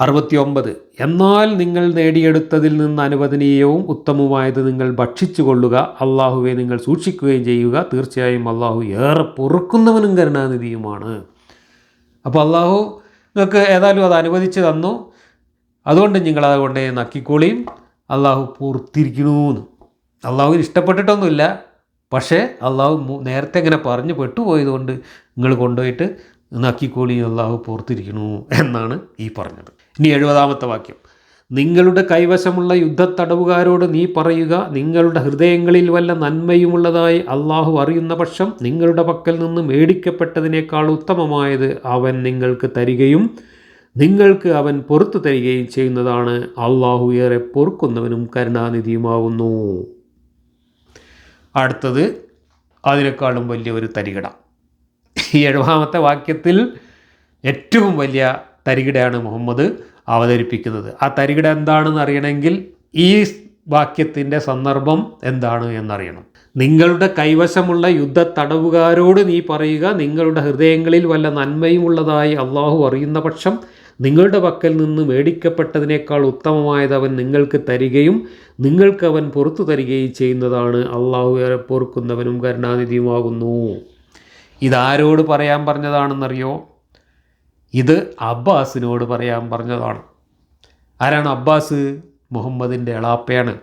അറുപത്തിയൊമ്പത്. എന്നാൽ നിങ്ങൾ നേടിയെടുത്തതിൽ നിന്ന് അനുവദനീയവും ഉത്തമവുമായത് നിങ്ങൾ ഭക്ഷിച്ചു കൊള്ളുക അള്ളാഹുവെ നിങ്ങൾ സൂക്ഷിക്കുകയും ചെയ്യുക. തീർച്ചയായും അള്ളാഹു ഏറെ പൊറുക്കുന്നവനും കരുണാനിധിയുമാണ്. അപ്പോൾ അള്ളാഹു നിങ്ങൾക്ക് ഏതായാലും അത് അനുവദിച്ച് തന്നു. അതുകൊണ്ട് നിങ്ങൾ അതുകൊണ്ട് നക്കിക്കോളിയും അള്ളാഹു പൂർത്തിരിക്കണമെന്ന് അള്ളാഹുവിന് ഇഷ്ടപ്പെട്ടിട്ടൊന്നുമില്ല. പക്ഷേ അള്ളാഹു നേരത്തെ ഇങ്ങനെ പറഞ്ഞു പെട്ടുപോയതുകൊണ്ട് നിങ്ങൾ കൊണ്ടുപോയിട്ട് നക്കിക്കോളി അള്ളാഹു പൂർത്തിരിക്കണു എന്നാണ് ഈ പറഞ്ഞത്. ഇനി എഴുപതാമത്തെ വാക്യം. നിങ്ങളുടെ കൈവശമുള്ള യുദ്ധത്തടവുകാരോട് നീ പറയുക നിങ്ങളുടെ ഹൃദയങ്ങളിൽ വല്ല നന്മയുമുള്ളതായി അള്ളാഹു അറിയുന്ന പക്ഷം നിങ്ങളുടെ പക്കൽ നിന്ന് മേടിക്കപ്പെട്ടതിനേക്കാൾ ഉത്തമമായത് അവൻ നിങ്ങൾക്ക് തരികയും നിങ്ങൾക്ക് അവൻ പൊറത്തു തരികയും ചെയ്യുന്നതാണ്. അള്ളാഹു ഏറെ പൊറുക്കുന്നവനും കരുണാനിധിയുമാവുന്നു. അടുത്തത് അതിനേക്കാളും വലിയ ഒരു തരികട. ഈ എഴുപതാമത്തെ വാക്യത്തിൽ ഏറ്റവും വലിയ തരികിടയാണ് മുഹമ്മദ് അവതരിപ്പിക്കുന്നത്. ആ തരികിട എന്താണെന്ന് അറിയണമെങ്കിൽ ഈ വാക്യത്തിന്റെ സന്ദർഭം എന്താണ് എന്നറിയണം. നിങ്ങളുടെ കൈവശമുള്ള യുദ്ധ തടവുകാരോട് നീ പറയുക നിങ്ങളുടെ ഹൃദയങ്ങളിൽ വല്ല നന്മയും ഉള്ളതായി അള്ളാഹു അറിയുന്ന പക്ഷം നിങ്ങളുടെ പക്കൽ നിന്ന് മേടിക്കപ്പെട്ടതിനേക്കാൾ ഉത്തമമായത് അവൻ നിങ്ങൾക്ക് തരികയും നിങ്ങൾക്ക് അവൻ പുറത്തു തരികയും ചെയ്യുന്നതാണ് അള്ളാഹു പൊറുക്കുന്നവനും കരുണാനിധിയുമാകുന്നു. ഇതാരോട് പറയാൻ പറഞ്ഞതാണെന്നറിയോ? ഇത് അബ്ബാസിനോട് പറയാൻ പറഞ്ഞതാണ്. ആരാണ് അബ്ബാസ്? മുഹമ്മദിന്റെ എളാപ്പയാണ്.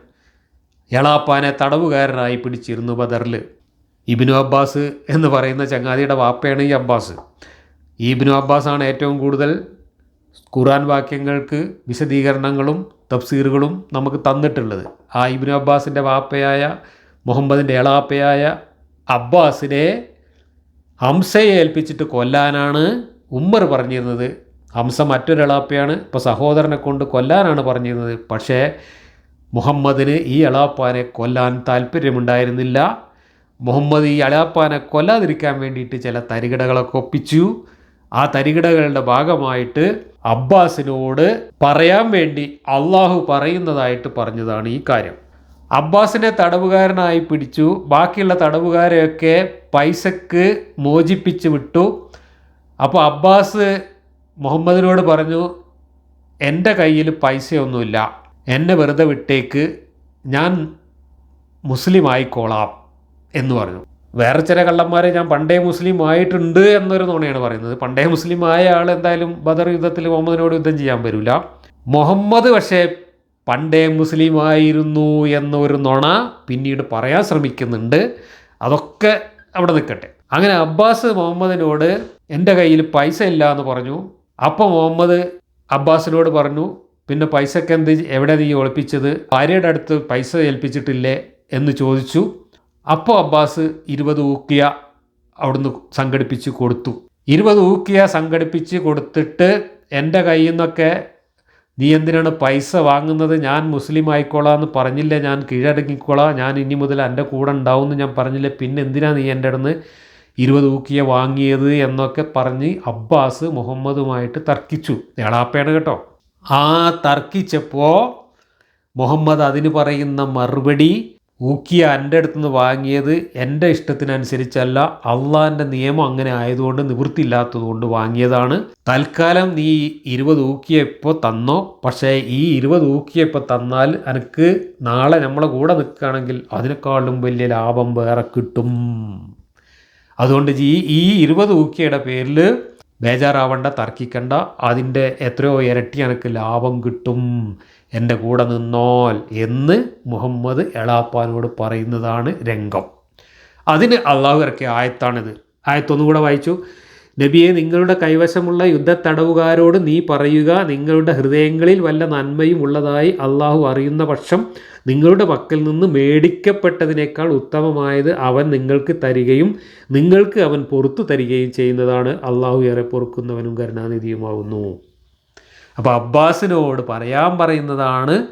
എളാപ്പാനെ തടവുകാരനായി പിടിച്ചിരുന്നു ബദറിൽ. ഇബിനു അബ്ബാസ് എന്ന് പറയുന്ന ചങ്ങാതിയുടെ വാപ്പയാണ് ഈ അബ്ബാസ്. ഈ ഇബിനു അബ്ബാസാണ് ഏറ്റവും കൂടുതൽ ഖുറാൻ വാക്യങ്ങൾക്ക് വിശദീകരണങ്ങളും തഫ്സീറുകളും നമുക്ക് തന്നിട്ടുള്ളത്. ആ ഇബിനു അബ്ബാസിന്റെ വാപ്പയായ മുഹമ്മദിന്റെ എളാപ്പയായ അബ്ബാസിനെ ഹംസയെ ഏൽപ്പിച്ചിട്ട് കൊല്ലാനാണ് ഉമ്മർ പറഞ്ഞിരുന്നത് ഹംസ മറ്റൊരളാപ്പയാണ് ഇപ്പോൾ സഹോദരനെ കൊണ്ട് കൊല്ലാനാണ് പറഞ്ഞിരുന്നത്. പക്ഷേ മുഹമ്മദിന് ഈ അളാപ്പാനെ കൊല്ലാൻ താല്പര്യമുണ്ടായിരുന്നില്ല. മുഹമ്മദ് ഈ അളാപ്പാനെ കൊല്ലാതിരിക്കാൻ വേണ്ടിയിട്ട് ചില തരികിടകളൊക്കെ ഒപ്പിച്ചു. ആ തരികിടകളുടെ ഭാഗമായിട്ട് അബ്ബാസിനോട് പറയാൻ വേണ്ടി അള്ളാഹു പറയുന്നതായിട്ട് പറഞ്ഞതാണ് ഈ കാര്യം. അബ്ബാസിനെ തടവുകാരനായി പിടിച്ചു. ബാക്കിയുള്ള തടവുകാരെയൊക്കെ പൈസക്ക് മോചിപ്പിച്ച് വിട്ടു. അപ്പോൾ അബ്ബാസ് മുഹമ്മദിനോട് പറഞ്ഞു എന്റെ കയ്യിൽ പൈസയൊന്നുമില്ല. എന്നെ വെറുതെ വിട്ടേക്ക്. ഞാൻ മുസ്ലിം ആയിക്കോളാം എന്ന് പറഞ്ഞു. വേറെ ചില കള്ളന്മാരെ ഞാൻ പണ്ടേ മുസ്ലിം ആയിട്ടുണ്ട് എന്നൊരു നുണയാണ് പറയുന്നത്. പണ്ടേ മുസ്ലിം ആയ ആൾ എന്തായാലും ബദർ യുദ്ധത്തിൽ മുഹമ്മദിനോട് യുദ്ധം ചെയ്യാൻ വരില്ല മുഹമ്മദ് പക്ഷേ പണ്ടേ മുസ്ലിം ആയിരുന്നു എന്നൊരു നുണ പിന്നീട് പറയാൻ ശ്രമിക്കുന്നുണ്ട്. അതൊക്കെ അവിടെ നിൽക്കട്ടെ. അങ്ങനെ അബ്ബാസ് മുഹമ്മദിനോട് എന്റെ കയ്യിൽ പൈസ ഇല്ല എന്ന് പറഞ്ഞു. അപ്പോൾ മുഹമ്മദ് അബ്ബാസിനോട് പറഞ്ഞു പിന്നെ പൈസക്ക് എന്ത്? എവിടെ നീ ഒളിപ്പിച്ചത്? ഭാര്യയുടെ അടുത്ത് പൈസ ഏൽപ്പിച്ചിട്ടില്ലേ? എന്ന് ചോദിച്ചു. അപ്പോൾ അബ്ബാസ് ഇരുപത് ഊക്കിയ അവിടുന്ന് സംഘടിപ്പിച്ച് കൊടുത്തു. ഇരുപത് ഊക്കിയ സംഘടിപ്പിച്ച് കൊടുത്തിട്ട് എന്റെ കയ്യിൽ നിന്നൊക്കെ നീ എന്തിനാണ് പൈസ വാങ്ങുന്നത്? ഞാൻ മുസ്ലിം ആയിക്കോളാം എന്ന് പറഞ്ഞില്ലേ? ഞാൻ കീഴടങ്ങിക്കോളാം. ഞാൻ ഇനി മുതൽ എന്റെ കൂടെ ഉണ്ടാവും എന്ന് ഞാൻ പറഞ്ഞില്ലേ? പിന്നെ എന്തിനാണ് നീ എന്റെ അടുന്ന് ഇരുപത് ഊക്കിയ വാങ്ങിയത് എന്നൊക്കെ പറഞ്ഞ് അബ്ബാസ് മുഹമ്മദുമായിട്ട് തർക്കിച്ചു. നേളാപ്പയാണ് കേട്ടോ. ആ തർക്കിച്ചപ്പോൾ മുഹമ്മദ് അതിന് പറയുന്ന മറുപടി ഊക്കിയ എന്റെ അടുത്തുനിന്ന് വാങ്ങിയത് എന്റെ ഇഷ്ടത്തിനനുസരിച്ചല്ല അള്ളാന്റെ നിയമം അങ്ങനെ ആയതുകൊണ്ട് നിവൃത്തിയില്ലാത്തതുകൊണ്ട് വാങ്ങിയതാണ്. തൽക്കാലം നീ ഇരുപത് ഊക്കിയ ഇപ്പോൾ തന്നോ? പക്ഷേ ഈ ഇരുപത് ഊക്കിയ ഇപ്പോൾ തന്നാൽ എനിക്ക് നാളെ നമ്മളെ കൂടെ നിൽക്കുകയാണെങ്കിൽ അതിനേക്കാളും വലിയ ലാഭം വേറെ കിട്ടും. അതുകൊണ്ട് ഈ ഈ ഇരുപത് ഊക്കിയുടെ പേരിൽ ബേജാറാവണ്ട തർക്കിക്കണ്ട. അതിന്റെ എത്രയോ ഇരട്ടി എനിക്ക് ലാഭം കിട്ടും. എന്റെ കൂടെ നിന്നോൽ എന്ന് മുഹമ്മദ് എളാപ്പാനോട് പറയുന്നതാണ് രംഗം. അതിന് അള്ളാഹു ഇറക്കിയ ആയത്താണിത്. ആയത്തൊന്നും കൂടെ വായിച്ചു. നബിയെ നിങ്ങളുടെ കൈവശമുള്ള യുദ്ധ യുദ്ധത്തടവുകാരോട് നീ പറയുക. നിങ്ങളുടെ ഹൃദയങ്ങളിൽ വല്ല നന്മയും ഉള്ളതായി അള്ളാഹു അറിയുന്ന പക്ഷം നിങ്ങളുടെ പക്കൽ നിന്ന് മേടിക്കപ്പെട്ടതിനേക്കാൾ ഉത്തമമായത് അവൻ നിങ്ങൾക്ക് തരികയും നിങ്ങൾക്ക് അവൻ പുറത്തു തരികയും ചെയ്യുന്നതാണ്. അള്ളാഹു ഏറെ പൊറുക്കുന്നവനും കരുണാനിധിയുമാവുന്നു. അപ്പോൾ അബ്ബാസിനോട് പറയാൻ പറയുന്നതാണ്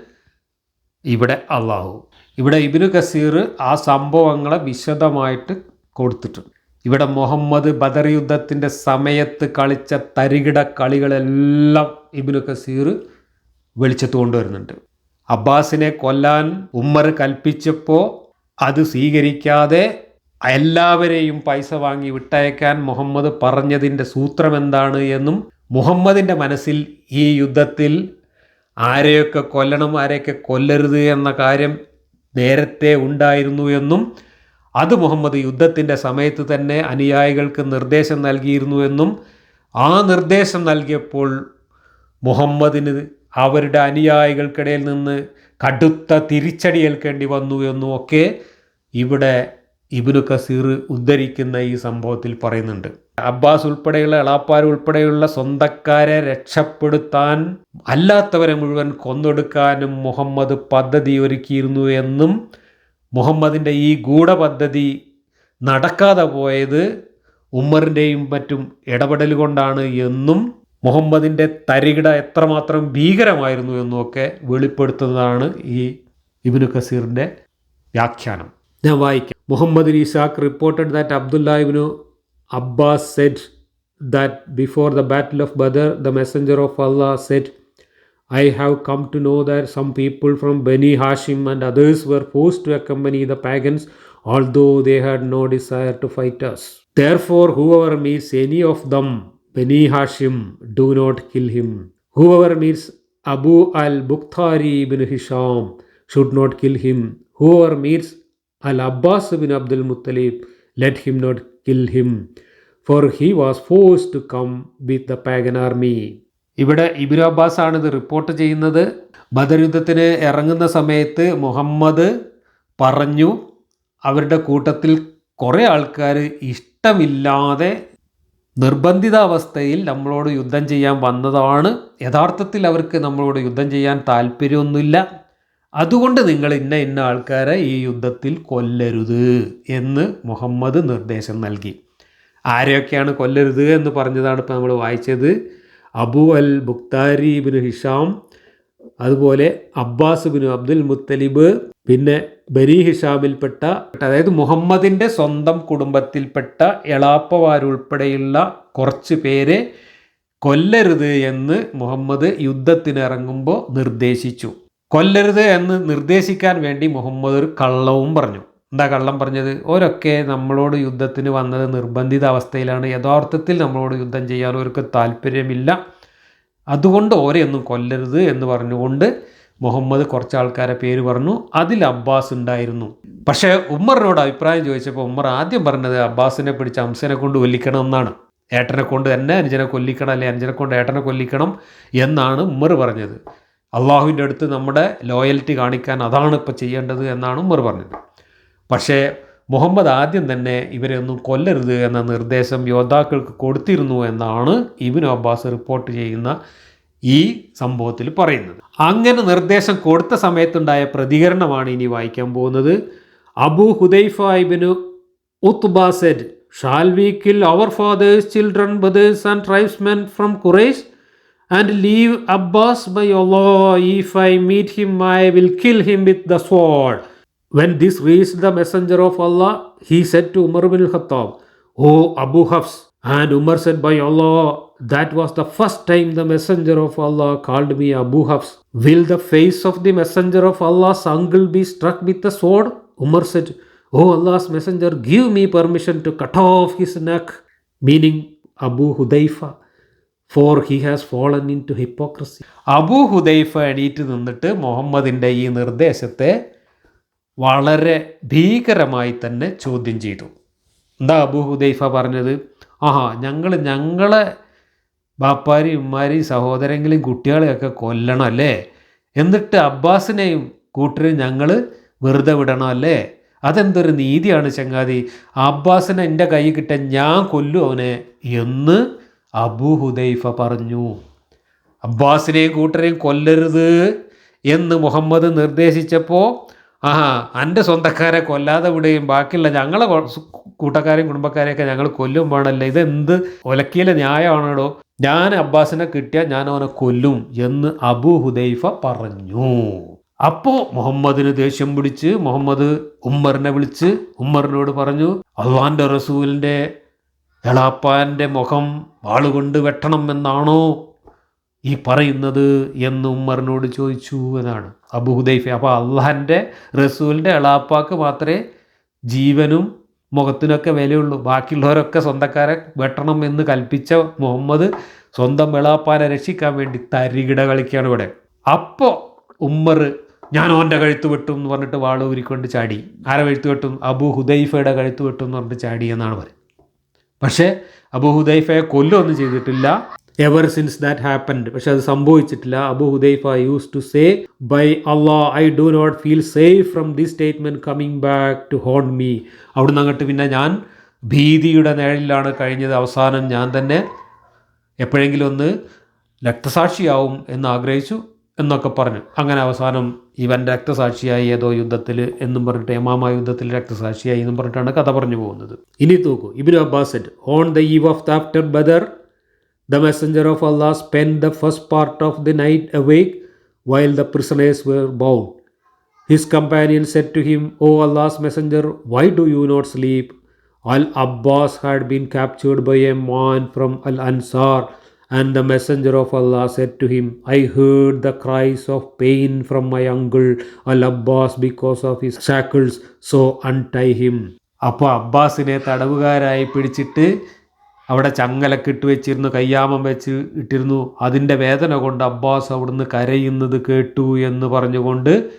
ഇവിടെ അള്ളാഹു ഇവിടെ ഇബിനു കസീർ ആ സംഭവങ്ങളെ വിശദമായിട്ട് കൊടുത്തിട്ടുണ്ട്. ഇവിടെ മുഹമ്മദ് ബദർ യുദ്ധത്തിന്റെ സമയത്ത് കളിച്ച തരികിട കളികളെല്ലാം ഇബിനു കസീർ വെളിച്ചത്ത് കൊണ്ടുവരുന്നുണ്ട്. അബ്ബാസിനെ കൊല്ലാൻ ഉമ്മർ കൽപ്പിച്ചപ്പോൾ അത് സ്വീകരിക്കാതെ എല്ലാവരെയും പൈസ വാങ്ങി വിട്ടയക്കാൻ മുഹമ്മദ് പറഞ്ഞതിന്റെ സൂത്രം എന്താണ് എന്നും മുഹമ്മദിന്റെ മനസ്സിൽ ഈ യുദ്ധത്തിൽ ആരെയൊക്കെ കൊല്ലണം ആരെയൊക്കെ കൊല്ലരുത് എന്ന കാര്യം നേരത്തെ ഉണ്ടായിരുന്നു എന്നും അത് മുഹമ്മദ് യുദ്ധത്തിന്റെ സമയത്ത് തന്നെ അനുയായികൾക്ക് നിർദ്ദേശം നൽകിയിരുന്നുവെന്നും ആ നിർദ്ദേശം നൽകിയപ്പോൾ മുഹമ്മദിന് അവരുടെ അനുയായികൾക്കിടയിൽ നിന്ന് കടുത്ത തിരിച്ചടി ഏൽക്കേണ്ടി വന്നു എന്നും ഒക്കെ ഇവിടെ ഇബിനു കസീർ ഉദ്ധരിക്കുന്ന ഈ സംഭവത്തിൽ പറയുന്നുണ്ട്. അബ്ബാസ് ഉൾപ്പെടെയുള്ള എളാപ്പാർ ഉൾപ്പെടെയുള്ള സ്വന്തക്കാരെ രക്ഷപ്പെടുത്താൻ അല്ലാത്തവരെ മുഴുവൻ കൊന്നൊടുക്കാനും മുഹമ്മദ് പദ്ധതി ഒരുക്കിയിരുന്നു എന്നും മുഹമ്മദിന്റെ ഈ ഗൂഢപദ്ധതി നടക്കാതെ പോയത് ഉമ്മറിന്റെയും മറ്റും ഇടപെടൽ കൊണ്ടാണ് എന്നും മുഹമ്മദിന്റെ തരികിട എത്രമാത്രം ഭീകരമായിരുന്നു എന്നുമൊക്കെ വെളിപ്പെടുത്തുന്നതാണ് ഈ ഇബിനു കസീറിന്റെ വ്യാഖ്യാനം. ഞാൻ വായിക്കാം. Muhammad Ishaq reported that Abdullah ibn Abbas said that before the battle of Badr the messenger of Allah said I have come to know that some people from Beni Hashim and others were forced to accompany the pagans, although they had no desire to fight us. Therefore, whoever meets any of them, Beni Hashim, do not kill him. Whoever meets Abu al Bukhtari ibn Hisham should not kill him. Whoever meets al Abbas ibn Abdul Muttalib, let him not kill him. For he was forced to come with the pagan army. ഇവിടെ ibn ആണ് ഇത് report ചെയ്യുന്നത്. ബദർ യുദ്ധത്തിന് ഇറങ്ങുന്ന സമയത്ത് മുഹമ്മദ് പറഞ്ഞു അവരുടെ കൂട്ടത്തിൽ കുറേ ആൾക്കാർ ഇഷ്ടമില്ലാതെ നിർബന്ധിതാവസ്ഥയിൽ നമ്മളോട് യുദ്ധം ചെയ്യാൻ വന്നതാണ്. യഥാർത്ഥത്തിൽ അവർക്ക് നമ്മളോട് യുദ്ധം ചെയ്യാൻ താല്പര്യമൊന്നുമില്ല. അതുകൊണ്ട് നിങ്ങൾ ഇന്ന ഇന്ന ആൾക്കാരെ ഈ യുദ്ധത്തിൽ കൊല്ലരുത് എന്ന് മുഹമ്മദ് നിർദ്ദേശം നൽകി. ആരെയൊക്കെയാണ് കൊല്ലരുത് എന്ന് പറഞ്ഞതാണ് ഇപ്പോൾ നമ്മൾ വായിച്ചത്. Abu al Bukhtari bin Hisham അതുപോലെ അബ്ബാസ് ബിൻ അബ്ദുൽ മുത്തലിബ് പിന്നെ ബനി ഹിഷാമിൽപ്പെട്ട അതായത് മുഹമ്മദിന്റെ സ്വന്തം കുടുംബത്തിൽപ്പെട്ട എളാപ്പവാരുൾപ്പെടെയുള്ള കുറച്ച് പേരെ കൊല്ലരുത് എന്ന് മുഹമ്മദ് യുദ്ധത്തിനിറങ്ങുമ്പോൾ നിർദ്ദേശിച്ചു. കൊല്ലരുത് എന്ന് നിർദ്ദേശിക്കാൻ വേണ്ടി മുഹമ്മദ് ഒരു കള്ളവും പറഞ്ഞു. എന്താ കള്ളം പറഞ്ഞത്? ഓരൊക്കെ നമ്മളോട് യുദ്ധത്തിന് വന്നത് നിർബന്ധിത അവസ്ഥയിലാണ്. യഥാർത്ഥത്തിൽ നമ്മളോട് യുദ്ധം ചെയ്യാൻ അവർക്ക് താല്പര്യമില്ല. അതുകൊണ്ട് ഓരെയൊന്നും കൊല്ലരുത് എന്ന് പറഞ്ഞുകൊണ്ട് മുഹമ്മദ് കുറച്ച് ആൾക്കാരെ പേര് പറഞ്ഞു. അതിൽ അബ്ബാസ് ഉണ്ടായിരുന്നു. പക്ഷേ ഉമ്മറിനോട് അഭിപ്രായം ചോദിച്ചപ്പോൾ ഉമ്മർ ആദ്യം പറഞ്ഞത് അബ്ബാസിനെ പിടിച്ച് അംസനെ കൊണ്ട് കൊല്ലിക്കണം എന്നാണ്. ഏട്ടനെ കൊണ്ട് തന്നെ അനുജനെ കൊല്ലിക്കണം അല്ലെ അനുജനെ കൊണ്ട് ഏട്ടനെ കൊല്ലിക്കണം എന്നാണ് ഉമ്മർ പറഞ്ഞത്. അള്ളാഹുവിന്റെ അടുത്ത് നമ്മുടെ ലോയൽറ്റി കാണിക്കാൻ അതാണ് ഇപ്പോൾ ചെയ്യേണ്ടത് എന്നാണ് ഉമ്മർ പറഞ്ഞത്. പക്ഷേ മുഹമ്മദ് ആദ്യം തന്നെ ഇവരെ ഒന്നും കൊല്ലരുത് എന്ന നിർദ്ദേശം യോദ്ധാക്കൾക്ക് കൊടുത്തിരുന്നു എന്നാണ് ഇബിൻ അബ്ബാസ് റിപ്പോർട്ട് ചെയ്യുന്ന ഈ സംഭവത്തിൽ പറയുന്നത്. അങ്ങനെ നിർദ്ദേശം കൊടുത്ത സമയത്തുണ്ടായ പ്രതികരണമാണ് ഇനി വായിക്കാൻ പോകുന്നത്. Abu Hudayfa ibn Utba said shall we kill our fathers children brothers and tribesmen from Quraysh and leave Abbas by Allah if I meet him I will kill him with the sword. When this reached the messenger of Allah, he said to Umar bin Khattab, O Abu Hafs, and Umar said, By Allah, that was the first time the messenger of Allah called me Abu Hafs. Will the face of the messenger of Allah's uncle be struck with the sword? Umar said, O Allah's messenger, give me permission to cut off his neck, meaning Abu Hudayfa. For he has fallen into hypocrisy Abu Hudayfa എണീറ്റ് നിന്നിട്ട് മുഹമ്മദിന്റെ ഈ നിർദ്ദേശത്തെ വളരെ ഭീകരമായി തന്നെ ചോദ്യം ചെയ്തു. എന്താ അബു ഹുദൈഫ പറഞ്ഞത്? ആഹാ ഞങ്ങൾ ഞങ്ങളെ ബാപ്പാരി ഉമ്മാരി സഹോദരങ്ങളെയും കുട്ടികളെയൊക്കെ കൊല്ലണം അല്ലേ? എന്നിട്ട് അബ്ബാസിനെയും കൂട്ടരെയും ഞങ്ങൾ വെറുതെ വിടണം അല്ലേ? അതെന്തൊരു നീതിയാണ് ചങ്ങാതി. അബ്ബാസിനെ എന്റെ കൈ കിട്ടാൻ ഞാൻ കൊല്ലു അവനെ എന്ന് അബു ഹുദൈഫ പറഞ്ഞു. അബ്ബാസിനെയും കൂട്ടരെയും കൊല്ലരുത് എന്ന് മുഹമ്മദ് നിർദ്ദേശിച്ചപ്പോൾ ആഹാ എന്റെ സ്വന്തക്കാരെ കൊല്ലാതെ വിടുകയും ബാക്കിയുള്ള ഞങ്ങളെ കൂട്ടക്കാരെയും കുടുംബക്കാരെയൊക്കെ ഞങ്ങൾ കൊല്ലുമ്പോഴല്ലേ ഇത് ഇതെന്ത് ഒലക്കിയിലെ ന്യായമാണോ ഞാൻ അബ്ബാസിനെ കിട്ടിയാൽ ഞാൻ അവനെ കൊല്ലും എന്ന് അബു ഹുദൈഫ പറഞ്ഞു. അപ്പോൾ മുഹമ്മദിന് ദേഷ്യം പിടിച്ച് മുഹമ്മദ് ഉമ്മറിനെ വിളിച്ച് ഉമ്മറിനോട് പറഞ്ഞു അള്ളാന്റെ റസൂലിന്റെ എളാപ്പാന്റെ മുഖം വാളുകൊണ്ട് വെട്ടണം എന്നാണോ ഈ പറയുന്നത് എന്ന് ഉമ്മറിനോട് ചോദിച്ചു എന്നാണ്. അബു ഹുദൈഫ അപ്പോൾ അള്ളാഹിന്റെ റസൂലിന്റെ എളാപ്പാക്ക് മാത്രമേ ജീവനും മുഖത്തിനൊക്കെ വിലയുള്ളൂ. ബാക്കിയുള്ളവരൊക്കെ സ്വന്തക്കാരെ വെട്ടണം എന്ന് കൽപ്പിച്ച മുഹമ്മദ് സ്വന്തം വെളാപ്പാനെ രക്ഷിക്കാൻ വേണ്ടി തരികിട കളിക്കുകയാണ് ഇവിടെ. അപ്പോൾ ഉമ്മർ ഞാൻ ഓന്റെ കഴുത്ത് വെട്ടും എന്ന് പറഞ്ഞിട്ട് വാൾ ഊരിക്കൊണ്ട് ചാടി. ആരെ കഴുത്ത് വെട്ടും? അബു ഹുദൈഫയുടെ കഴുത്ത് വെട്ടും എന്ന് പറഞ്ഞിട്ട് ചാടി എന്നാണ് പറയുന്നത്. പക്ഷേ അബു ഹുദൈഫയെ കൊല്ലൊന്നും ചെയ്തിട്ടില്ല. എവർ സിൻസ് ദാറ്റ് ഹാപ്പൻഡ് പക്ഷെ അത് സംഭവിച്ചിട്ടില്ല. Abu Hudayfa used to say by Allah I do not feel safe from this statement coming back to haunt me അവിടുന്ന് അങ്ങോട്ട് പിന്നെ ഞാൻ ഭീതിയുടെ നിഴലിലാണ് കഴിഞ്ഞത്. അവസാനം ഞാൻ തന്നെ എപ്പോഴെങ്കിലും ഒന്ന് രക്തസാക്ഷിയാവും എന്ന് ആഗ്രഹിച്ചു എന്നൊക്കെ പറഞ്ഞു. അങ്ങനെ അവസാനം ഇവൻ രക്തസാക്ഷിയായി ഏതോ യുദ്ധത്തിൽ എന്നും പറഞ്ഞിട്ട് എമാമ യുദ്ധത്തിൽ രക്തസാക്ഷിയായി എന്നും പറഞ്ഞിട്ടാണ് കഥ പറഞ്ഞു പോകുന്നത്. ഇനി തൂക്കു ibn Abbas said on the eve of the after Badr the messenger of Allah spend the first part of the night awake while the prisoners were bound. His companion said to him, O Allah's messenger, why do you not sleep? Al Abbas had been captured by a man from Al Ansar, and the messenger of Allah said to him, I heard the cries of pain from my uncle Al Abbas because of his shackles, so untie him. അപ്പോൾ അബ്ബാസിനെ തടവുകാരായി പിടിച്ചിട്ട് അവിടെ ചങ്ങലൊക്കെ ഇട്ട് വെച്ചിരുന്നു കയ്യാമം വെച്ച് ഇട്ടിരുന്നു. അതിന്റെ വേദന കൊണ്ട് അബ്ബാസ് അവിടുന്ന് കരയുന്നത് കേട്ടു എന്ന് പറഞ്ഞുകൊണ്ട്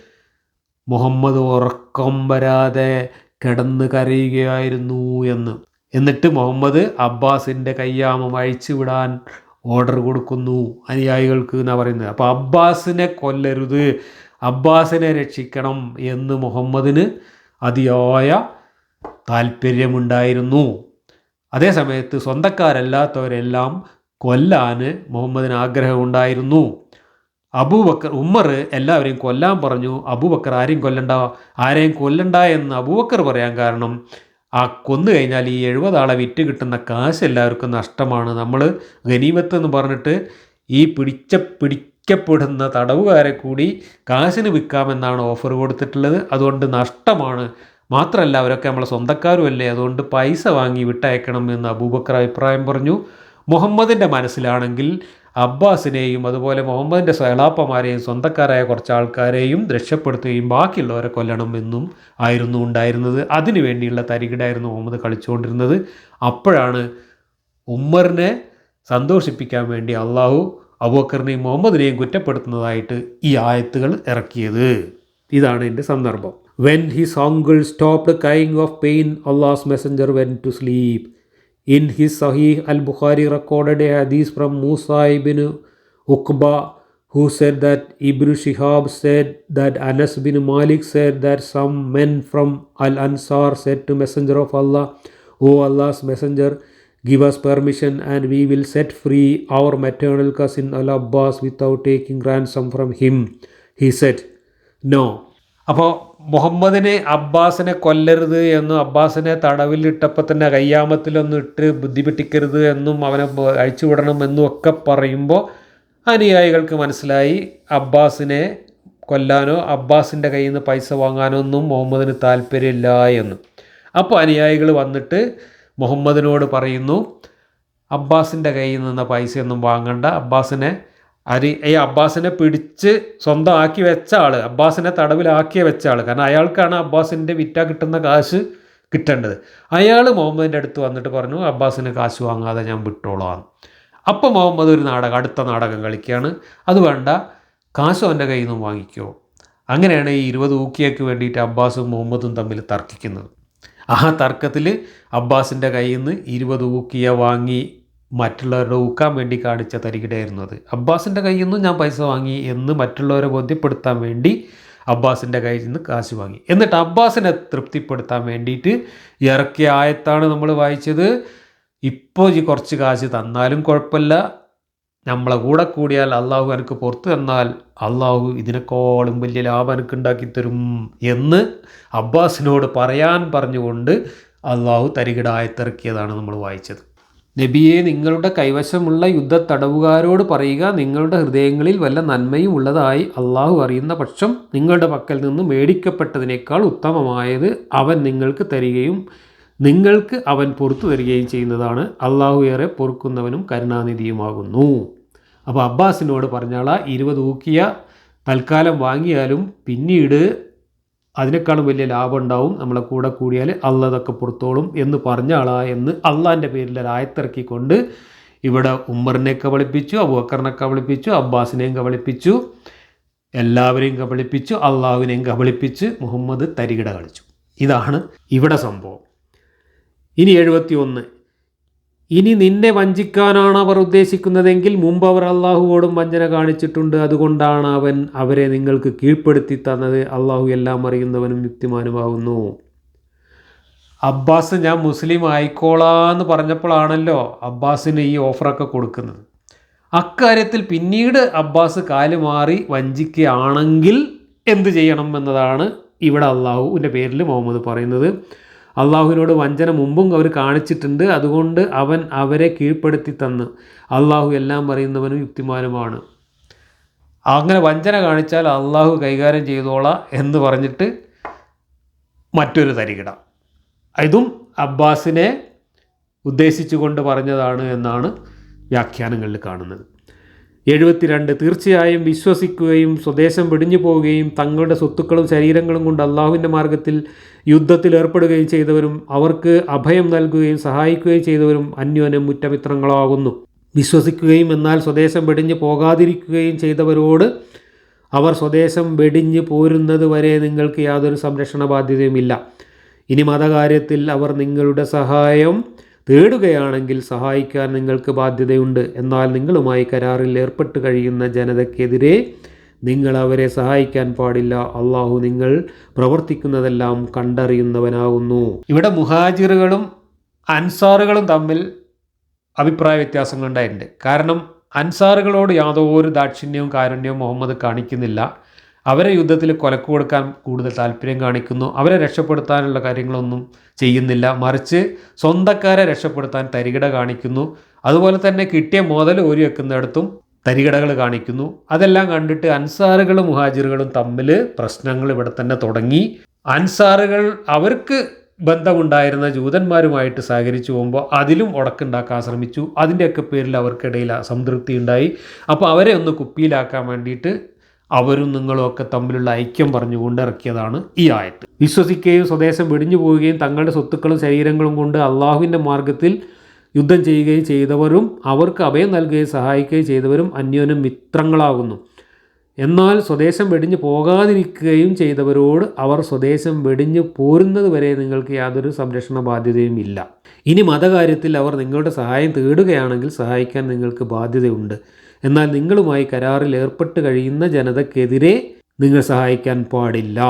മുഹമ്മദ് ഉറക്കം വരാതെ കിടന്ന് കരയുകയായിരുന്നു എന്ന്. എന്നിട്ട് മുഹമ്മദ് അബ്ബാസിന്റെ കയ്യാമം അഴിച്ചു വിടാൻ ഓർഡർ കൊടുക്കുന്നു. അനുയായികൾക്ക് എന്നാണ് പറയുന്നത്? അപ്പോൾ അബ്ബാസിനെ കൊല്ലരുത് അബ്ബാസിനെ രക്ഷിക്കണം എന്ന് മുഹമ്മദിന് അതിയായ താല്പര്യമുണ്ടായിരുന്നു. അതേ സമയത്ത് സ്വന്തക്കാരല്ലാത്തവരെല്ലാം കൊല്ലാൻ മുഹമ്മദിന് ആഗ്രഹമുണ്ടായിരുന്നു. അബൂബക്കർ ഉമ്മർ എല്ലാവരെയും കൊല്ലാൻ പറഞ്ഞു. അബൂബക്കർ ആരെയും കൊല്ലണ്ട? ആരെയും കൊല്ലണ്ട എന്ന് അബൂബക്കർ പറയാൻ കാരണം ആ കൊന്നു കഴിഞ്ഞാൽ ഈ എഴുപതാളെ വിറ്റ് കിട്ടുന്ന കാശ് എല്ലാവർക്കും നഷ്ടമാണ്. നമ്മൾ ഗനീമത്ത് എന്ന് പറഞ്ഞിട്ട് ഈ പിടിച്ച പിടിക്കപ്പെടുന്ന തടവുകാരെ കൂടി കാശിന് വിൽക്കാമെന്നാണ് ഓഫർ കൊടുത്തിട്ടുള്ളത്. അതുകൊണ്ട് നഷ്ടമാണ്. മാത്രമല്ല അവരൊക്കെ നമ്മളെ സ്വന്തക്കാരുമല്ലേ? അതുകൊണ്ട് പൈസ വാങ്ങി വിട്ടയക്കണം എന്ന് അബൂബക്കർ അഭിപ്രായം പറഞ്ഞു. മുഹമ്മദിന്റെ മനസ്സിലാണെങ്കിൽ അബ്ബാസിനെയും അതുപോലെ മുഹമ്മദിന്റെ സഹലാപ്പമാരെയും സ്വന്തക്കാരായ കുറച്ച് ആൾക്കാരെയും രക്ഷപ്പെടുത്തുകയും ബാക്കിയുള്ളവരെ കൊല്ലണം എന്നും ആയിരുന്നു ഉണ്ടായിരുന്നത്. അതിനു വേണ്ടിയുള്ള തരികിടായിരുന്നു മുഹമ്മദ് കളിച്ചുകൊണ്ടിരുന്നത്. അപ്പോഴാണ് ഉമ്മറിനെ സന്തോഷിപ്പിക്കാൻ വേണ്ടി അള്ളാഹു അബൂബക്കറിനെയും മുഹമ്മദിനെയും കുറ്റപ്പെടുത്തുന്നതായിട്ട് ഈ ആയത്തുകൾ ഇറക്കിയത്. ഇതാണ് എന്റെ സന്ദർഭം. When his uncle stopped crying of pain, Allah's messenger went to sleep. In his Sahih al Bukhari recorded a hadith from Musa ibn Uqba, who said that Ibn Shihab said that Anas bin Malik said that some men from Al Ansar said to Messenger of Allah, O Allah's Messenger, give us permission and we will set free our maternal cousin Al Abbas without taking ransom from him. He said, No. അപ്പോൾ മുഹമ്മദിനെ അബ്ബാസിനെ കൊല്ലരുത് എന്നും അബ്ബാസിനെ തടവിലിട്ടപ്പോൾ തന്നെ കയ്യാമത്തിലൊന്നും ഇട്ട് ബുദ്ധിപിട്ടിക്കരുത് എന്നും അവനെ അഴിച്ചുവിടണം എന്നും ഒക്കെ പറയുമ്പോൾ അനുയായികൾക്ക് മനസ്സിലായി അബ്ബാസിനെ കൊല്ലാനോ അബ്ബാസിന്റെ കയ്യിൽ നിന്ന് പൈസ വാങ്ങാനോ ഒന്നും മുഹമ്മദിന് താല്പര്യമില്ല എന്ന്. അപ്പോൾ അനുയായികൾ വന്നിട്ട് മുഹമ്മദിനോട് പറയുന്നു അബ്ബാസിന്റെ കയ്യിൽ നിന്ന് പൈസയൊന്നും വാങ്ങണ്ട അബ്ബാസിനെ അരി ഈ അബ്ബാസിനെ പിടിച്ച് സ്വന്തമാക്കി വെച്ച ആൾ അബ്ബാസിനെ തടവിലാക്കി വെച്ച ആൾ കാരണം അയാൾക്കാണ് അബ്ബാസിന്റെ വിറ്റ കിട്ടുന്ന കാശ് കിട്ടേണ്ടത്. അയാൾ മുഹമ്മദിന്റെ അടുത്ത് വന്നിട്ട് പറഞ്ഞു അബ്ബാസിന് കാശ് വാങ്ങാതെ ഞാൻ വിട്ടോളാം. അപ്പോൾ മുഹമ്മദ് ഒരു നാടകം അടുത്ത നാടകം കളിക്കുകയാണ്. അത് വേണ്ട കാശ് അവന്റെ കയ്യിൽ നിന്നും വാങ്ങിക്കോ. അങ്ങനെയാണ് ഈ ഇരുപത് ഊക്കിയക്ക് വേണ്ടിയിട്ട് അബ്ബാസും മുഹമ്മദും തമ്മിൽ തർക്കിക്കുന്നത്. ആ തർക്കത്തിൽ അബ്ബാസിന്റെ കയ്യിൽ നിന്ന് ഇരുപത് ഊക്കിയ വാങ്ങി മറ്റുള്ളവരുടെ ഊക്കാൻ വേണ്ടി കാണിച്ച തരികിടയായിരുന്നു അത് അബ്ബാസിന്റെ കയ്യിൽ നിന്നും ഞാൻ പൈസ വാങ്ങി എന്ന് മറ്റുള്ളവരെ ബോധ്യപ്പെടുത്താൻ വേണ്ടി അബ്ബാസിന്റെ കയ്യിൽ നിന്ന് കാശ് വാങ്ങി. എന്നിട്ട് അബ്ബാസിനെ തൃപ്തിപ്പെടുത്താൻ വേണ്ടിയിട്ട് ഇറക്കിയ ആയത്താണ് നമ്മൾ വായിച്ചത്. ഇപ്പോൾ ഈ കുറച്ച് കാശ് തന്നാലും കുഴപ്പമില്ല. നമ്മളെ കൂടെ കൂടിയാൽ അള്ളാഹു എനിക്ക് പുറത്തു തന്നാൽ അള്ളാഹു ഇതിനേക്കാളും വലിയ ലാഭം എനിക്ക് ഉണ്ടാക്കി തരും എന്ന് അബ്ബാസിനോട് പറയാൻ പറഞ്ഞുകൊണ്ട് അള്ളാഹു തരികിടായത്തിറക്കിയതാണ് നമ്മൾ വായിച്ചത്. നബിയെ നിങ്ങളുടെ കൈവശമുള്ള യുദ്ധ തടവുകാരോട് പറയുക നിങ്ങളുടെ ഹൃദയങ്ങളിൽ വല്ല നന്മയും ഉള്ളതായി അള്ളാഹു അറിയുന്ന പക്ഷം നിങ്ങളുടെ പക്കൽ നിന്ന് മേടിക്കപ്പെട്ടതിനേക്കാൾ ഉത്തമമായത് അവൻ നിങ്ങൾക്ക് തരികയും നിങ്ങൾക്ക് അവൻ പുറത്തു തരികയും ചെയ്യുന്നതാണ്. അള്ളാഹു ഏറെ പൊറുക്കുന്നവനും കരുണാനിധിയുമാകുന്നു. അപ്പോൾ അബ്ബാസിനോട് പറഞ്ഞാള ഇരുപത് ഊക്കിയ തൽക്കാലം വാങ്ങിയാലും പിന്നീട് അതിനേക്കാളും വലിയ ലാഭം ഉണ്ടാവും. നമ്മളെ കൂടെ കൂടിയാൽ അള്ളതൊക്കെ പുറത്തോളും എന്ന് പറഞ്ഞ ആളാ എന്ന് അള്ളാന്റെ പേരിൽ ഒരായത്തിറക്കിക്കൊണ്ട് ഇവിടെ ഉമ്മറിനെ കബളിപ്പിച്ചു അബൂക്കറിനെ കബളിപ്പിച്ചു അബ്ബാസിനെയും കബളിപ്പിച്ചു എല്ലാവരെയും കബളിപ്പിച്ചു അള്ളാഹുവിനെയും കബളിപ്പിച്ച് മുഹമ്മദ് തരികിട കളിച്ചു ഇതാണ് ഇവിടെ സംഭവം. ഇനി എഴുപത്തി ഒന്ന് ഇനി നിന്നെ വഞ്ചിക്കാനാണ് അവർ ഉദ്ദേശിക്കുന്നതെങ്കിൽ മുമ്പ് അവർ അള്ളാഹുവോടും വഞ്ചന കാണിച്ചിട്ടുണ്ട്. അതുകൊണ്ടാണ് അവൻ അവരെ നിങ്ങൾക്ക് കീഴ്പ്പെടുത്തി തന്നത്. അള്ളാഹു എല്ലാം അറിയുന്നവനും യുക്തിമാനുമാകുന്നു. അബ്ബാസ് ഞാൻ മുസ്ലിം ആയിക്കോളാന്ന് പറഞ്ഞപ്പോഴാണല്ലോ അബ്ബാസിന് ഈ ഓഫറൊക്കെ കൊടുക്കുന്നത്. അക്കാര്യത്തിൽ പിന്നീട് അബ്ബാസ് കാൽ മാറി വഞ്ചിക്കുകയാണെങ്കിൽ എന്ത് ചെയ്യണം എന്നതാണ് ഇവിടെ അള്ളാഹുവിന്റെ പേരിൽ മുഹമ്മദ് പറയുന്നത്. അള്ളാഹുവിനോട് വഞ്ചന മുമ്പും അവർ കാണിച്ചിട്ടുണ്ട്. അതുകൊണ്ട് അവൻ അവരെ കീഴ്പ്പെടുത്തി തന്ന്. അള്ളാഹു എല്ലാം പറയുന്നവനും യുക്തിമാനുമാണ്. അങ്ങനെ വഞ്ചന കാണിച്ചാൽ അള്ളാഹു കൈകാര്യം ചെയ്തോളാം എന്ന് പറഞ്ഞിട്ട് മറ്റൊരു തരികിട. ഇതും അബ്ബാസിനെ ഉദ്ദേശിച്ചുകൊണ്ട് പറഞ്ഞതാണ് എന്നാണ് വ്യാഖ്യാനങ്ങളിൽ കാണുന്നത്. എഴുപത്തിരണ്ട്. തീർച്ചയായും വിശ്വസിക്കുകയും സ്വദേശം വെടിഞ്ഞു പോവുകയും തങ്ങളുടെ സ്വത്തുക്കളും ശരീരങ്ങളും കൊണ്ട് അള്ളാഹുവിന്റെ മാർഗത്തിൽ യുദ്ധത്തിൽ ഏർപ്പെടുകയും ചെയ്തവരും അവർക്ക് അഭയം നൽകുകയും സഹായിക്കുകയും ചെയ്തവരും അന്യോന്യം മുറ്റമിത്രങ്ങളാകുന്നു. വിശ്വസിക്കുകയും എന്നാൽ സ്വദേശം വെടിഞ്ഞു പോകാതിരിക്കുകയും ചെയ്തവരോട് അവർ സ്വദേശം വെടിഞ്ഞു പോരുന്നത് വരെ നിങ്ങൾക്ക് യാതൊരു സംരക്ഷണ ബാധ്യതയുമില്ല. ഇനി മതകാര്യത്തിൽ അവർ നിങ്ങളുടെ സഹായം തേടുകയാണെങ്കിൽ സഹായിക്കാൻ നിങ്ങൾക്ക് ബാധ്യതയുണ്ട്. എന്നാൽ നിങ്ങളുമായി കരാറിൽ ഏർപ്പെട്ട് കഴിയുന്ന ജനതയ്ക്കെതിരെ നിങ്ങൾ അവരെ സഹായിക്കാൻ പാടില്ല. അള്ളാഹു നിങ്ങൾ പ്രവർത്തിക്കുന്നതെല്ലാം കണ്ടറിയുന്നവനാകുന്നു. ഇവിടെ മുഹാജിറുകളും അൻസാറുകളും തമ്മിൽ അഭിപ്രായ വ്യത്യാസങ്ങളുണ്ടായിട്ടുണ്ട്. കാരണം അൻസാറുകളോട് യാതൊരു ദാക്ഷിണ്യവും കാരുണ്യവും മുഹമ്മദ് കാണിക്കുന്നില്ല. അവരെ യുദ്ധത്തിൽ കൊലക്ക് കൊടുക്കാൻ കൂടുതൽ താല്പര്യം കാണിക്കുന്നു. അവരെ രക്ഷപ്പെടുത്താനുള്ള കാര്യങ്ങളൊന്നും ചെയ്യുന്നില്ല. മറിച്ച് സ്വന്തക്കാരെ രക്ഷപ്പെടുത്താൻ തരികിട കാണിക്കുന്നു. അതുപോലെ തന്നെ കിട്ടിയ മുതൽ ഒരു വെക്കുന്നിടത്തും തരികിടകൾ കാണിക്കുന്നു. അതെല്ലാം കണ്ടിട്ട് അൻസാറുകളും മുഹാജിറുകളും തമ്മിൽ പ്രശ്നങ്ങൾ ഇവിടെ തന്നെ തുടങ്ങി. അൻസാറുകൾ അവർക്ക് ബന്ധമുണ്ടായിരുന്ന ജൂതന്മാരുമായിട്ട് സഹകരിച്ചു പോകുമ്പോൾ അതിലും ഉടക്കുണ്ടാക്കാൻ ശ്രമിച്ചു അതിന്റെയൊക്കെ പേരിൽ അവർക്കിടയിൽ അസംതൃപ്തി ഉണ്ടായി അപ്പോൾ അവരെ ഒന്ന് കുപ്പിയിലാക്കാൻ വേണ്ടിയിട്ട് അവരും നിങ്ങളും ഒക്കെ തമ്മിലുള്ള ഐക്യം പറഞ്ഞുകൊണ്ട് ഇറക്കിയതാണ് ഈ ആയത്ത്. വിശ്വസിക്കുകയും സ്വദേശം വെടിഞ്ഞു പോവുകയും തങ്ങളുടെ സ്വത്തുക്കളും ശരീരങ്ങളും കൊണ്ട് അള്ളാഹുവിന്റെ മാർഗത്തിൽ യുദ്ധം ചെയ്യുകയും ചെയ്തവരും അവർക്ക് അഭയം നൽകുകയും സഹായിക്കുകയും ചെയ്തവരും അന്യോന്യം മിത്രങ്ങളാകുന്നു. എന്നാൽ സ്വദേശം വെടിഞ്ഞു പോകാതിരിക്കുകയും ചെയ്തവരോട് അവർ സ്വദേശം വെടിഞ്ഞു പോരുന്നത് വരെ നിങ്ങൾക്ക് യാതൊരു സംരക്ഷണ ബാധ്യതയും ഇല്ല. ഇനി മതകാര്യത്തിൽ അവർ നിങ്ങളുടെ സഹായം തേടുകയാണെങ്കിൽ സഹായിക്കാൻ നിങ്ങൾക്ക് ബാധ്യതയുണ്ട്. എന്നാൽ നിങ്ങളുമായി കരാറിൽ ഏർപ്പെട്ട് കഴിയുന്ന ജനതയ്ക്കെതിരെ നിങ്ങൾ സഹായിക്കാൻ പാടില്ല.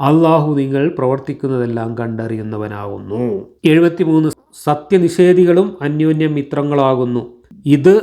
അള്ളാഹു നിങ്ങൾ പ്രവർത്തിക്കുന്നതെല്ലാം കണ്ടറിയുന്നവനാകുന്നു എഴുപത്തിമൂന്ന് സത്യനിഷേധികളും അന്യോന്യം മിത്രങ്ങളാകുന്നു. ഇത്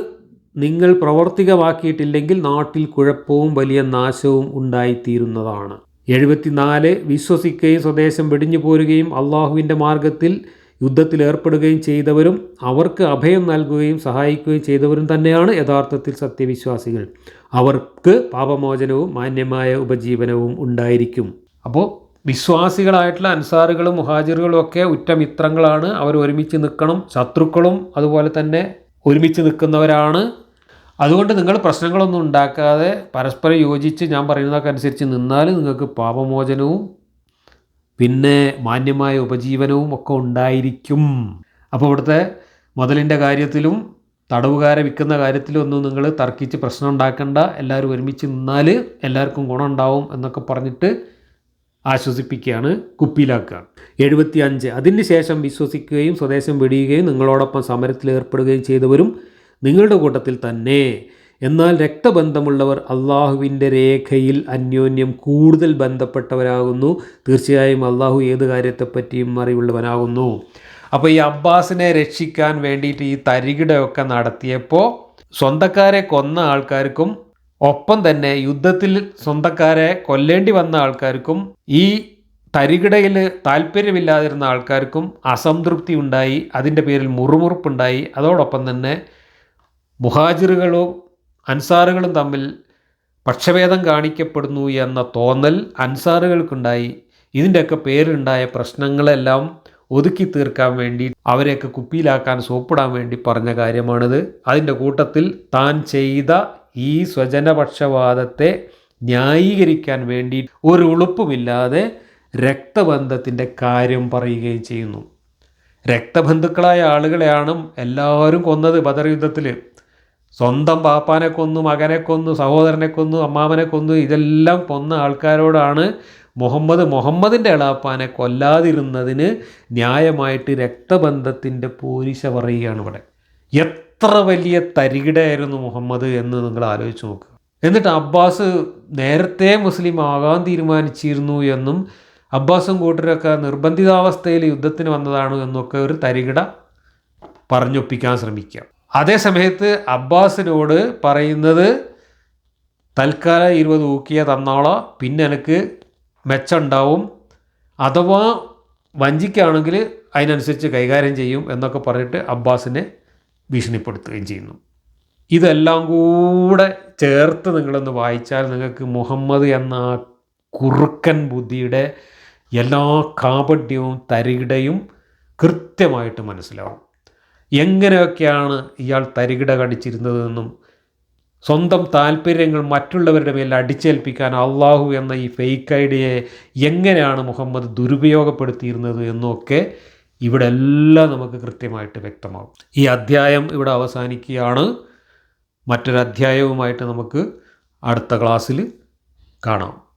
നിങ്ങൾ പ്രവർത്തികമാക്കിയിട്ടില്ലെങ്കിൽ നാട്ടിൽ കുഴപ്പവും വലിയ നാശവും ഉണ്ടായിത്തീരുന്നതാണ്. എഴുപത്തിനാല് വിശ്വസിക്കുകയും സ്വദേശം വെടിഞ്ഞു പോരുകയും അള്ളാഹുവിന്റെ മാർഗത്തിൽ യുദ്ധത്തിൽ ഏർപ്പെടുകയും ചെയ്തവരും അവർക്ക് അഭയം നൽകുകയും സഹായിക്കുകയും ചെയ്തവരും തന്നെയാണ് യഥാർത്ഥത്തിൽ സത്യവിശ്വാസികൾ. അവർക്ക് പാപമോചനവും മാന്യമായ ഉപജീവനവും ഉണ്ടായിരിക്കും. അപ്പോൾ വിശ്വാസികളായിട്ടുള്ള അൻസാറുകളും മുഹാജിറുകളും ഒക്കെ ഉറ്റ മിത്രങ്ങളാണ്. അവർ ഒരുമിച്ച് നിൽക്കണം. ശത്രുക്കളും അതുപോലെ തന്നെ ഒരുമിച്ച് നിൽക്കുന്നവരാണ്. അതുകൊണ്ട് നിങ്ങൾ പ്രശ്നങ്ങളൊന്നും ഉണ്ടാക്കാതെ പരസ്പരം യോജിച്ച് ഞാൻ പറയുന്നതൊക്കെ അനുസരിച്ച് നിന്നാൽ നിങ്ങൾക്ക് പാപമോചനവും പിന്നെ മാന്യമായ ഉപജീവനവും ഒക്കെ ഉണ്ടായിരിക്കും. അപ്പോൾ ഇവിടുത്തെ മുതലിന്റെ കാര്യത്തിലും തടവുകാരെ വിൽക്കുന്ന കാര്യത്തിലും ഒന്നും നിങ്ങൾ തർക്കിച്ച് പ്രശ്നം ഉണ്ടാക്കണ്ട. എല്ലാവരും ഒരുമിച്ച് നിന്നാൽ എല്ലാവർക്കും ഗുണമുണ്ടാവും എന്നൊക്കെ പറഞ്ഞിട്ട് ആശ്വസിപ്പിക്കുകയാണ് കുപ്പിയിലാക്കുക. എഴുപത്തി അഞ്ച് അതിന് ശേഷം വിശ്വസിക്കുകയും സ്വദേശം വെടിയുകയും നിങ്ങളോടൊപ്പം സമരത്തിൽ ഏർപ്പെടുകയും ചെയ്തവരും നിങ്ങളുടെ കൂട്ടത്തിൽ തന്നെ. എന്നാൽ രക്തബന്ധമുള്ളവർ അള്ളാഹുവിന്റെ രേഖയിൽ അന്യോന്യം കൂടുതൽ ബന്ധപ്പെട്ടവരാകുന്നു. തീർച്ചയായും അള്ളാഹു ഏത് കാര്യത്തെപ്പറ്റിയും അറിവുള്ളവനാകുന്നു. അപ്പോൾ ഈ അബ്ബാസിനെ രക്ഷിക്കാൻ വേണ്ടിയിട്ട് ഈ തരികിടയൊക്കെ നടത്തിയപ്പോൾ സ്വന്തക്കാരെ കൊന്ന ആൾക്കാർക്കും ഒപ്പം തന്നെ യുദ്ധത്തിൽ സ്വന്തക്കാരെ കൊല്ലേണ്ടി വന്ന ആൾക്കാർക്കും ഈ തരികിടയിൽ താല്പര്യമില്ലാതിരുന്ന ആൾക്കാർക്കും അസംതൃപ്തി ഉണ്ടായി. അതിന്റെ പേരിൽ മുറുമുറുപ്പുണ്ടായി. അതോടൊപ്പം തന്നെ മുഹാജിറുകളും അൻസാറുകളും തമ്മിൽ പക്ഷഭേദം കാണിക്കപ്പെടുന്നു എന്ന തോന്നൽ അൻസാറുകൾക്കുണ്ടായി. ഇതിന്റെയൊക്കെ പേരുണ്ടായ പ്രശ്നങ്ങളെല്ലാം ഒതുക്കി തീർക്കാൻ വേണ്ടി അവരെയൊക്കെ കുപ്പിയിലാക്കാൻ സോപ്പിടാൻ വേണ്ടി പറഞ്ഞ കാര്യമാണിത്. അതിന്റെ കൂട്ടത്തിൽ താൻ ചെയ്ത ഈ സ്വജനപക്ഷവാദത്തെ ന്യായീകരിക്കാൻ വേണ്ടി ഒരു ഉളുപ്പുമില്ലാതെ രക്തബന്ധത്തിന്റെ കാര്യം പറയുകയും ചെയ്യുന്നു. രക്തബന്ധുക്കളായ ആളുകളെയാണ് എല്ലാവരും കൊന്നത് ബദർ യുദ്ധത്തിൽ സ്വന്തം പാപ്പാനെ കൊന്നു മകനെ കൊന്നു സഹോദരനെ കൊന്നു അമ്മാമനെ കൊന്നു ഇതെല്ലാം കൊന്ന ആൾക്കാരോടാണ് മുഹമ്മദ്. മുഹമ്മദിന്റെ എളാപ്പാനെ കൊല്ലാതിരുന്നതിന് ന്യായമായിട്ട് രക്തബന്ധത്തിന്റെ പൂരിശ പറയുകയാണ് ഇവിടെ. എത്ര വലിയ തരികിടയായിരുന്നു മുഹമ്മദ് എന്ന് നിങ്ങൾ ആലോചിച്ച് നോക്കുക. എന്നിട്ട് അബ്ബാസ് നേരത്തെ മുസ്ലിം ആകാൻ തീരുമാനിച്ചിരുന്നു എന്നും അബ്ബാസും കൂട്ടരൊക്കെ നിർബന്ധിതാവസ്ഥയിൽ യുദ്ധത്തിന് വന്നതാണ് എന്നൊക്കെ ഒരു തരികിട പറഞ്ഞൊപ്പിക്കാൻ ശ്രമിക്കുക. അതേ സമയത്ത് അബ്ബാസിനോട് പറയുന്നത് തൽക്കാലം ഇരുപത് ഊക്കിയ തന്നാളോ പിന്നെ എനിക്ക് മെച്ചമുണ്ടാവും അഥവാ വഞ്ചിക്കാണെങ്കിൽ അതിനനുസരിച്ച് കൈകാര്യം ചെയ്യും എന്നൊക്കെ പറഞ്ഞിട്ട് അബ്ബാസിനെ ഭീഷണിപ്പെടുത്തുകയും ചെയ്യുന്നു. ഇതെല്ലാം കൂടെ ചേർത്ത് നിങ്ങളൊന്ന് വായിച്ചാൽ നിങ്ങൾക്ക് മുഹമ്മദ് എന്ന കുറുക്കൻ ബുദ്ധിയുടെ എല്ലാ കാപഢ്യവും തരികിടയും കൃത്യമായിട്ട് മനസ്സിലാവും. എങ്ങനെയൊക്കെയാണ് ഇയാൾ തരികിട കടിച്ചിരുന്നതെന്നും സ്വന്തം താല്പര്യങ്ങൾ മറ്റുള്ളവരുടെ മേൽ അടിച്ചേൽപ്പിക്കാൻ അള്ളാഹു എന്ന ഈ ഫേക്ക് ഐഡിയയെ എങ്ങനെയാണ് മുഹമ്മദ് ദുരുപയോഗപ്പെടുത്തിയിരുന്നത് എന്നൊക്കെ ഇവിടെ എല്ലാം നമുക്ക് കൃത്യമായിട്ട് വ്യക്തമാകും. ഈ അധ്യായം ഇവിടെ അവസാനിക്കുകയാണ്. മറ്റൊരധ്യായവുമായിട്ട് നമുക്ക് അടുത്ത ക്ലാസ്സിൽ കാണാം.